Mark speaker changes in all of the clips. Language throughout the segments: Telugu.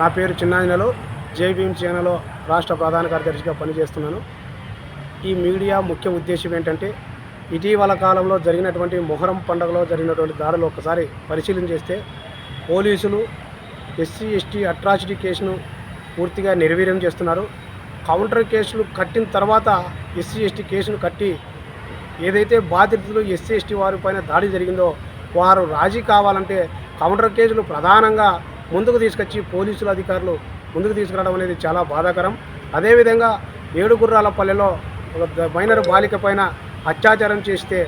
Speaker 1: నా పేరు చిన్నాయనలో జేబీఎం భీమ్ రాష్ట్ర ప్రధాన కార్యదర్శిగా పనిచేస్తున్నాను. ఈ మీడియా ముఖ్య ఉద్దేశం ఏంటంటే ఇటీవల కాలంలో జరిగినటువంటి మొహరం పండుగలో జరిగినటువంటి దాడులు ఒకసారి పరిశీలన చేస్తే పోలీసులు ఎస్సీ ఎస్టీ అట్రాసిటీ కేసును పూర్తిగా నిర్వీర్యం చేస్తున్నారు. కౌంటర్ కేసులు కట్టిన తర్వాత ఎస్సీ ఎస్టీ కేసును కట్టి ఏదైతే బాధితులు ఎస్సీ ఎస్టీ వారి పైన దాడి జరిగిందో వారు రాజీ కావాలంటే కౌంటర్ కేసులు ప్రధానంగా ముందుకు తీసుకొచ్చి పోలీసులు అధికారులు ముందుకు తీసుకురావడం అనేది చాలా బాధాకరం. అదేవిధంగా ఏడుగుర్రాల పల్లెలో ఒక మైనర్ బాలిక పైన అత్యాచారం చేస్తే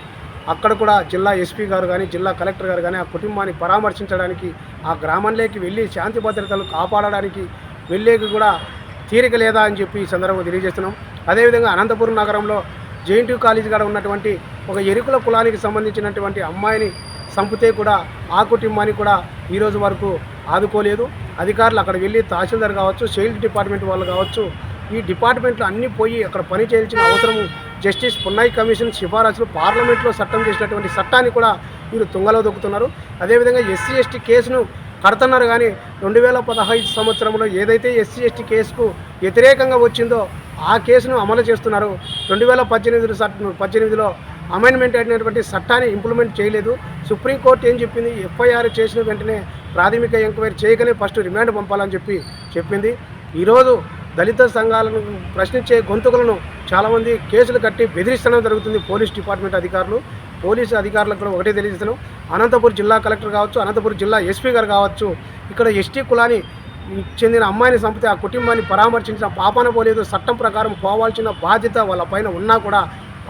Speaker 1: అక్కడ కూడా జిల్లా ఎస్పీ గారు కానీ జిల్లా కలెక్టర్ గారు కానీ ఆ కుటుంబాన్ని పరామర్శించడానికి ఆ గ్రామంలోకి వెళ్ళి శాంతి భద్రతలు కాపాడడానికి వెళ్ళేకి కూడా తీరిక లేదా అని చెప్పి ఈ సందర్భంగా తెలియజేస్తున్నాం. అదేవిధంగా అనంతపురం నగరంలో జేఎన్టీ కాలేజీ కాడ ఉన్నటువంటి ఒక ఎరుకుల కులానికి సంబంధించినటువంటి అమ్మాయిని చంపితే కూడా ఆ కుటుంబాన్ని కూడా ఈరోజు వరకు ఆదుకోలేదు. అధికారులు అక్కడ వెళ్ళి తహసీల్దార్ కావచ్చు చైల్డ్ డిపార్ట్మెంట్ వాళ్ళు కావచ్చు ఈ డిపార్ట్మెంట్లు అన్నీ పోయి అక్కడ పని చేయాల్సిన అవసరము జస్టిస్ పున్నాయి కమిషన్ సిఫారసులు పార్లమెంట్లో చట్టం చేసినటువంటి చట్టాన్ని కూడా వీరు తుంగలో దొక్కుతున్నారు. అదేవిధంగా ఎస్సీ ఎస్టీ కేసును కడుతున్నారు కానీ రెండు వేల పదహైదు సంవత్సరంలో ఏదైతే ఎస్సీ ఎస్టీ కేసుకు వ్యతిరేకంగా వచ్చిందో ఆ కేసును అమలు చేస్తున్నారు. రెండు వేల పద్దెనిమిది పద్దెనిమిదిలో అమెండ్మెంట్ అయినటువంటి చట్టాన్ని ఇంప్లిమెంట్ చేయలేదు. సుప్రీంకోర్టు ఏం చెప్పింది? ఎఫ్ఐఆర్ చేసిన వెంటనే ప్రాథమిక ఎంక్వైరీ చేయగానే ఫస్ట్ రిమాండ్ పంపాలని చెప్పి చెప్పింది. ఈరోజు దళిత సంఘాలను ప్రశ్నించే గొంతుకులను చాలామంది కేసులు కట్టి బెదిరిస్తడం జరుగుతుంది పోలీస్ డిపార్ట్మెంట్ అధికారులు. పోలీసు అధికారులకు కూడా ఒకటే తెలియజేస్తాను అనంతపురం జిల్లా కలెక్టర్ కావచ్చు అనంతపురం జిల్లా ఎస్పీ గారు కావచ్చు ఇక్కడ ఎస్టీ కులాన్ని చెందిన అమ్మాయిని చంపితే ఆ కుటుంబాన్ని పరామర్శించిన పాపన పోలేదు చట్టం ప్రకారం పోవాల్సిన బాధ్యత వాళ్ళ పైన ఉన్నా కూడా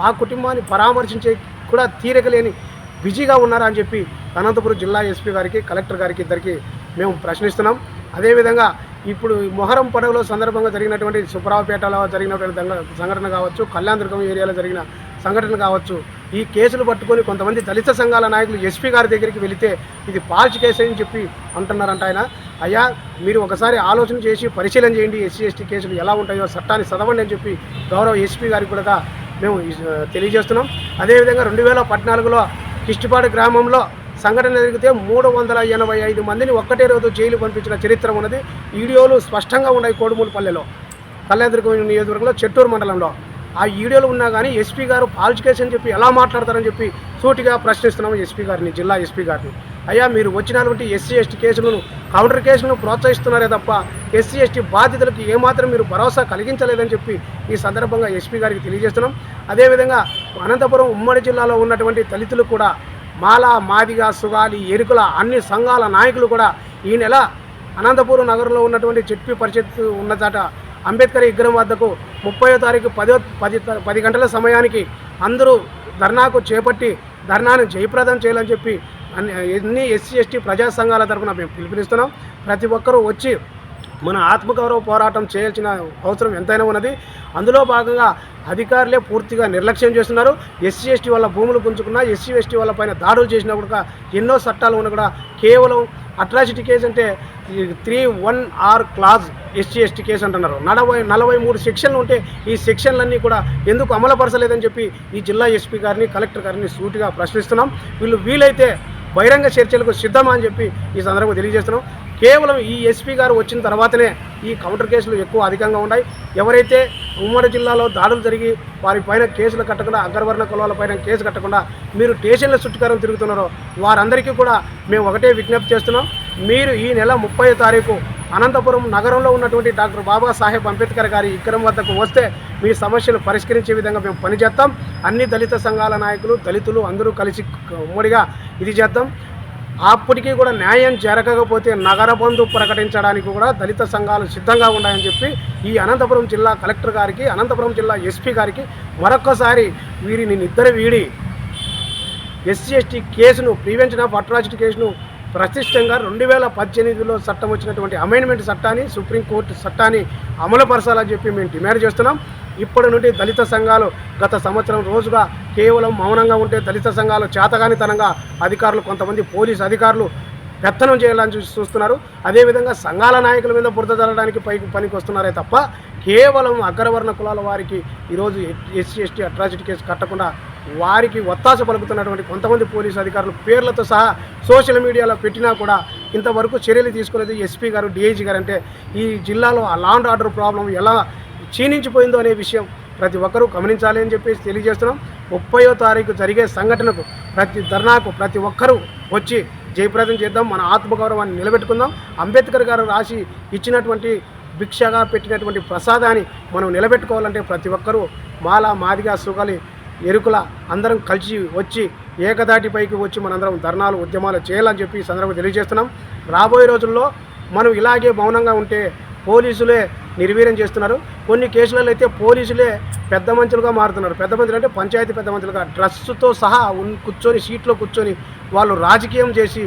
Speaker 1: ఆ కుటుంబాన్ని పరామర్శించే కూడా తీరకలేని బిజీగా ఉన్నారా అని చెప్పి అనంతపురం జిల్లా ఎస్పీ గారికి కలెక్టర్ గారికి ఇద్దరికి మేము ప్రశ్నిస్తున్నాం. అదేవిధంగా ఇప్పుడు ఈ మొహరం పండుగలో సందర్భంగా జరిగినటువంటి సుప్రావపేటలో జరిగినటువంటి సంఘటన కావచ్చు కళ్యాణదుర్గం ఏరియాలో జరిగిన సంఘటన కావచ్చు ఈ కేసులు పట్టుకొని కొంతమంది దళిత సంఘాల నాయకులు ఎస్పీ గారి దగ్గరికి వెళితే ఇది పాల్చి కేసు అని చెప్పి అంటున్నారంట ఆయన. అయ్యా మీరు ఒకసారి ఆలోచన చేసి పరిశీలన చేయండి ఎస్సీ ఎస్టీ కేసులు ఎలా ఉంటాయో చట్టాన్ని చదవండి అని చెప్పి గౌరవ ఎస్పీ గారికి కూడా మేము తెలియజేస్తున్నాం. అదేవిధంగా రెండు వేల పద్నాలుగులో కిష్టిపాడు గ్రామంలో సంఘటన జరిగితే మూడు వందల ఎనభై ఐదు మందిని ఒక్కటే రోజు జైలు పంపించిన చరిత్ర ఉన్నది. వీడియోలు స్పష్టంగా ఉన్నాయి కోడుమూలపల్లెలో కళ్యాణదుర్గం నియోజకవర్గంలో చెట్టూరు మండలంలో. ఆ వీడియోలు ఉన్నా కానీ ఎస్పీ గారు పాలిటికేషన్ అని చెప్పి ఎలా మాట్లాడతారని చెప్పి సూటిగా ప్రశ్నిస్తున్నాము ఎస్పీ గారిని జిల్లా ఎస్పీ గారిని. అయ్యా మీరు వచ్చినటువంటి ఎస్సీ ఎస్టీ కేసులను కౌంటర్ కేసులను ప్రోత్సహిస్తున్నారే తప్ప ఎస్సీ ఎస్టీ బాధితులకు ఏమాత్రం మీరు భరోసా కలిగించలేదని చెప్పి ఈ సందర్భంగా ఎస్పీ గారికి తెలియజేస్తున్నాం. అదేవిధంగా అనంతపురం ఉమ్మడి జిల్లాలో ఉన్నటువంటి దళితులు కూడా మాల మాదిగ సుగాలి ఎరుకుల అన్ని సంఘాల నాయకులు కూడా ఈ నెల అనంతపురం నగరంలో ఉన్నటువంటి చెట్పి పరిషత్ ఉన్నదట అంబేద్కర్ విగ్రహం వద్దకు ముప్పై తారీఖు పదో పది పది గంటల సమయానికి అందరూ ధర్నాకు చేపట్టి ధర్నాను జయప్రదం చేయాలని చెప్పి అన్ని ఎన్ని ఎస్సీ ఎస్టీ ప్రజా సంఘాల తరఫున మేము పిలుపునిస్తున్నాం. ప్రతి ఒక్కరూ వచ్చి మన ఆత్మగౌరవ పోరాటం చేయాల్సిన అవసరం ఎంతైనా ఉన్నది. అందులో భాగంగా అధికారులే పూర్తిగా నిర్లక్ష్యం చేస్తున్నారు. ఎస్సీ ఎస్టీ వాళ్ళ భూములు పుంజుకున్నా ఎస్సీ ఎస్టీ వాళ్ళ పైన దాడులు చేసినా కూడా ఎన్నో చట్టాలు ఉన్నా కూడా కేవలం అట్రాసిటీ కేసు అంటే three one R clause SC ST case అంటున్నారు. నలభై నలభై మూడు సెక్షన్లు ఉంటే ఈ సెక్షన్లన్నీ కూడా ఎందుకు అమలుపరచలేదని చెప్పి ఈ జిల్లా ఎస్పీ గారిని కలెక్టర్ గారిని సూటిగా ప్రశ్నిస్తున్నాం. వీళ్ళు వీలైతే బహిరంగ చర్చలకు సిద్ధమా అని చెప్పి ఈ సందర్భంగా తెలియజేస్తున్నాం. కేవలం ఈ ఎస్పీ గారు వచ్చిన తర్వాతనే ఈ కౌంటర్ కేసులు ఎక్కువ అధికంగా ఉన్నాయి. ఎవరైతే ఉమ్మడి జిల్లాలో దాడులు జరిగి వారి పైన కేసులు కట్టకుండా అగ్రవర్ణ కులాల పైన కేసు కట్టకుండా మీరు స్టేషన్ల చుట్టుకారం తిరుగుతున్నారో వారందరికీ కూడా మేము ఒకటే విజ్ఞప్తి చేస్తున్నాం. మీరు ఈ నెల ముప్పై తారీఖు అనంతపురం నగరంలో ఉన్నటువంటి డాక్టర్ బాబాసాహెబ్ అంబేద్కర్ గారి విగ్రహం వద్దకు వస్తే మీ సమస్యలు పరిష్కరించే విధంగా మేము పనిచేస్తాం. అన్ని దళిత సంఘాల నాయకులు దళితులు అందరూ కలిసి ఉమ్మడిగా ఇది చేద్దాం. అప్పటికీ కూడా న్యాయం జరగకపోతే నగర బంధు ప్రకటించడానికి కూడా దళిత సంఘాలు సిద్ధంగా ఉన్నాయని చెప్పి ఈ అనంతపురం జిల్లా కలెక్టర్ గారికి అనంతపురం జిల్లా ఎస్పీ గారికి మరొకసారి వీరిని నిద్ర వీడి ఎస్సీ ఎస్టీ కేసును ప్రివెన్షన్ ఆఫ్ అట్రాసిటీ కేసును ప్రతిష్టంగా రెండు వేల పద్దెనిమిదిలో చట్టం వచ్చినటువంటి అమెండ్మెంట్ చట్టాన్ని సుప్రీంకోర్టు చట్టాన్ని అమలుపరచాలని చెప్పి మేము డిమాండ్ చేస్తున్నాం. ఇప్పటి నుండి దళిత సంఘాలు గత సంవత్సరం రోజుగా కేవలం మౌనంగా ఉంటే దళిత సంఘాలు చేతగానితనంగా అధికారులు కొంతమంది పోలీసు అధికారులు పెత్తనం చేయాలని చూసి చూస్తున్నారు. అదేవిధంగా సంఘాల నాయకుల మీద బురద జల్లడానికి పైకి పనికి వస్తున్నారే తప్ప కేవలం అగ్రవర్ణ కులాల వారికి ఈరోజు ఎస్సీ ఎస్టీ అట్రాసిటీ కేసు కట్టకుండా వారికి ఒత్తాస పలుకుతున్నటువంటి కొంతమంది పోలీసు అధికారులు పేర్లతో సహా సోషల్ మీడియాలో పెట్టినా కూడా ఇంతవరకు చర్యలు తీసుకోలేదు. ఎస్పీ గారు డిఐజీ గారు అంటే ఈ జిల్లాలో ఆ లా అండ్ ఆర్డర్ ప్రాబ్లం ఎలా క్షీణించిపోయిందో అనే విషయం ప్రతి ఒక్కరూ గమనించాలి అని చెప్పేసి తెలియజేస్తున్నాం. ముప్పయో తారీఖు జరిగే సంఘటనకు ప్రతి ధర్నాకు ప్రతి ఒక్కరూ వచ్చి జయప్రదం చేద్దాం. మన ఆత్మగౌరవాన్ని నిలబెట్టుకుందాం. అంబేద్కర్ గారు రాసి ఇచ్చినటువంటి భిక్షగా పెట్టినటువంటి ప్రసాదాన్ని మనం నిలబెట్టుకోవాలంటే ప్రతి ఒక్కరూ మాల మాదిగా సుగలి ఎరుకుల అందరం కలిసి వచ్చి ఏకదాటిపైకి వచ్చి మనందరం ధర్నాలు ఉద్యమాలు చేయాలని చెప్పి సందర్భంగా తెలియజేస్తున్నాం. రాబోయే రోజుల్లో మనం ఇలాగే మౌనంగా ఉంటే పోలీసులే నిర్వీర్యం చేస్తున్నారు. కొన్ని కేసులలో అయితే పోలీసులే పెద్ద మంచులుగా మారుతున్నారు. పెద్ద మంచులు అంటే పంచాయతీ పెద్ద మంచులుగా డ్రస్సుతో సహా కూర్చొని సీట్లో కూర్చొని వాళ్ళు రాజకీయం చేసి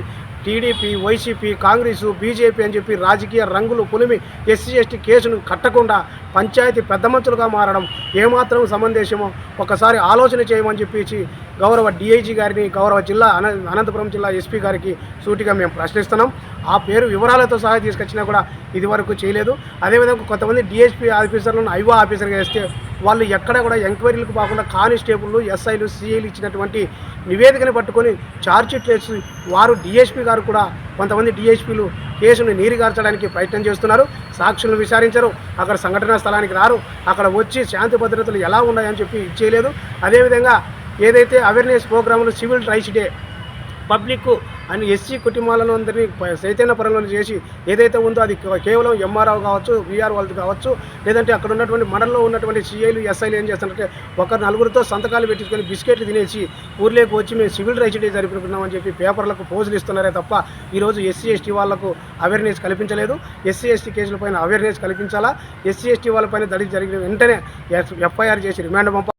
Speaker 1: టీడీపీ వైసీపీ కాంగ్రెస్ బీజేపీ అని చెప్పి రాజకీయ రంగులు పులిమి ఎస్సీ ఎస్టీ కేసును కట్టకుండా పంచాయతీ పెద్ద మంచులుగా మారడం ఏమాత్రం సమందేశమో ఒకసారి ఆలోచన చేయమని చెప్పేసి గౌరవ డిఐజీ గారిని గౌరవ జిల్లా అన అనంతపురం జిల్లా ఎస్పీ గారికి సూటిగా మేము ప్రశ్నిస్తున్నాం. ఆ పేరు వివరాలతో సహా తీసుకొచ్చినా కూడా ఇదివరకు చేయలేదు. అదేవిధంగా కొంతమంది డిఎస్పీ ఆఫీసర్లను ఐవా ఆఫీసర్గా వేస్తే వాళ్ళు ఎక్కడ కూడా ఎంక్వైరీలకు కాకుండా కానిస్టేబుల్ ఎస్ఐలు సిఐలు ఇచ్చినటువంటి నివేదికను పట్టుకొని ఛార్జ్షీట్ వేసి వారు డిఎస్పీ గారు కూడా కొంతమంది డిఎస్పీలు కేసును నీరుగార్చడానికి ప్రయత్నం చేస్తున్నారు. సాక్షులను విచారించరు. అక్కడ సంఘటనా స్థలానికి రారు. అక్కడ వచ్చి శాంతి భద్రతలు ఎలా ఉన్నాయని చెప్పి ఇచ్చేయలేదు. అదేవిధంగా ఏదైతే అవేర్నెస్ ప్రోగ్రాములు సివిల్ రైట్స్ డే పబ్లిక్ అని ఎస్సీ కుటుంబాలను అందరినీ చైతన్య పరంలో చేసి ఏదైతే ఉందో అది కేవలం ఎంఆర్ఓ కావచ్చు విఆర్ వాళ్ళది కావచ్చు లేదంటే అక్కడ ఉన్నటువంటి మండలంలో ఉన్నటువంటి సిఐలు ఎస్ఐలు ఏం చేస్తారంటే ఒక నలుగురితో సంతకాలు పెట్టించుకొని బిస్కెట్లు తినేసి ఊర్లోకి వచ్చి మేము సివిల్ రైట్స్ డే జరుపుకుంటున్నామని చెప్పి పేపర్లకు పోజులు ఇస్తున్నారే తప్ప ఈరోజు ఎస్సీ ఎస్టీ వాళ్ళకు అవేర్నెస్ కల్పించలేదు. ఎస్సీ ఎస్టీ కేసులపైన అవేర్నెస్ కల్పించాలా? ఎస్సీ ఎస్టీ వాళ్ళపైన దడి జరిగిన వెంటనే ఎఫ్ఐఆర్ చేసి రిమాండ్ పంపాలి?